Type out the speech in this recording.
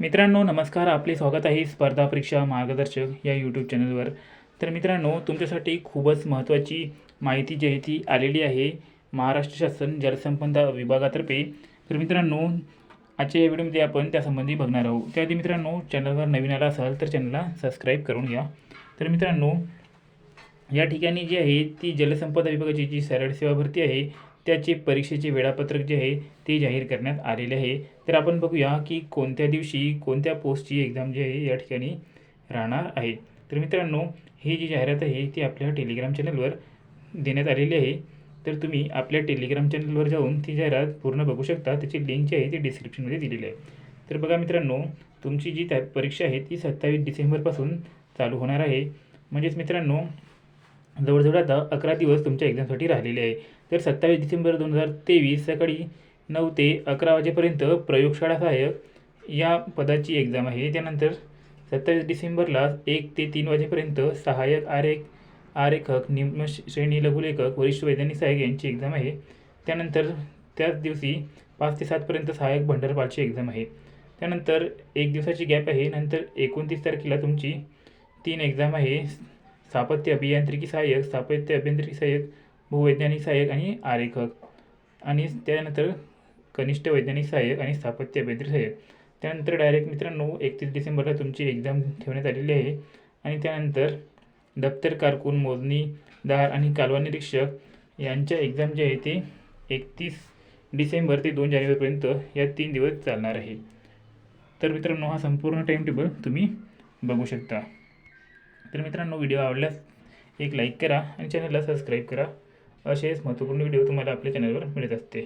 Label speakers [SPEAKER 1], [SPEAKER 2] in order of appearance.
[SPEAKER 1] मित्रांनो नमस्कार. आपले स्वागत आहे स्पर्धा परीक्षा मार्गदर्शक या यूट्यूब चॅनलवर तर मित्रांनो तुमच्यासाठी खूपच महत्त्वाची माहिती जी आहे ती आलेली आहे महाराष्ट्र शासन जलसंपदा विभागातर्फे. तर मित्रांनो आजच्या या व्हिडिओमध्ये आपण त्यासंबंधी बघणार आहोत. त्याआधी मित्रांनो चॅनलवर नवीन आला असाल तर चॅनलला सबस्क्राईब करून घ्या. तर मित्रांनो या ठिकाणी जी आहे ती जलसंपदा विभागाची जी सरळ सेवा भरती आहे त्याचे परीक्षेचे वेळापत्रक जे आहे ते जाहीर करण्यात आलेले आहे. तर आपण बघूया की कोणत्या दिवशी कोणत्या पोस्टची एक्झाम जी आहे या ठिकाणी राहणार आहे. तर मित्रांनो ही जी जाहिरात आहे ती आपल्या टेलिग्राम चॅनलवर देण्यात आलेली आहे. तर तुम्ही आपल्या टेलिग्राम चॅनलवर जाऊन ती जाहिरात पूर्ण बघू शकता. त्याची लिंक जी आहे ती डिस्क्रिप्शनमध्ये दिलेली आहे. तर बघा मित्रांनो तुमची जी त्या परीक्षा आहे ती सत्तावीस डिसेंबरपासून चालू होणार आहे. म्हणजेच मित्रांनो जवळजवळ आता अकरा दिवस तुमच्या एक्झामसाठी राहिलेले आहे. तर सत्तावीस डिसेंबर दोन हजार तेवीस सकाळी नऊ ते अकरा वाजेपर्यंत प्रयोगशाळा सहाय्यक या पदाची एक्झाम आहे. त्यानंतर सत्तावीस डिसेंबरला एक ते तीन वाजेपर्यंत सहाय्यक आरेख आरेखक निम्न श्रेणी लघुलेखक वरिष्ठ वैज्ञानिक सहाय्यक यांची एक्झाम आहे. त्यानंतर त्याच दिवशी पाच ते सातपर्यंत सहाय्यक भंडारपालची एक्झाम आहे. त्यानंतर एक दिवसाची गॅप आहे. नंतर एकोणतीस तारखेला तुमची तीन एक्झाम आहे. स्थापत्य अभियांत्रिकी सहाय्यक स्थापत्य अभियांत्रिकी सहाय्यक भूवैज्ञानिक सहाय्यक आणि आरेखक. आणि त्यानंतर कनिष्ठ वैज्ञानिक सहाय्यक आणि स्थापत्य अभियांत्रिकी सहाय्यक. त्यानंतर डायरेक्ट मित्रांनो एकतीस डिसेंबरला तुमची एक्झाम ठेवण्यात आलेली आहे. आणि त्यानंतर दप्तर कारकून मोजणीदार आणि कालवा निरीक्षक यांच्या एक्झाम जे आहे ते एकतीस डिसेंबर ते दोन जानेवारीपर्यंत या तीन दिवस चालणार आहे. तर मित्रांनो हा संपूर्ण टाईम टेबल तुम्ही बघू शकता. तर मित्रांनो व्हिडिओ आवडल्यास एक लाईक करा आणि चॅनलला सबस्क्राईब करा. असेच महत्त्वपूर्ण व्हिडिओ तुम्हाला आपल्या चॅनलवर मिळत असते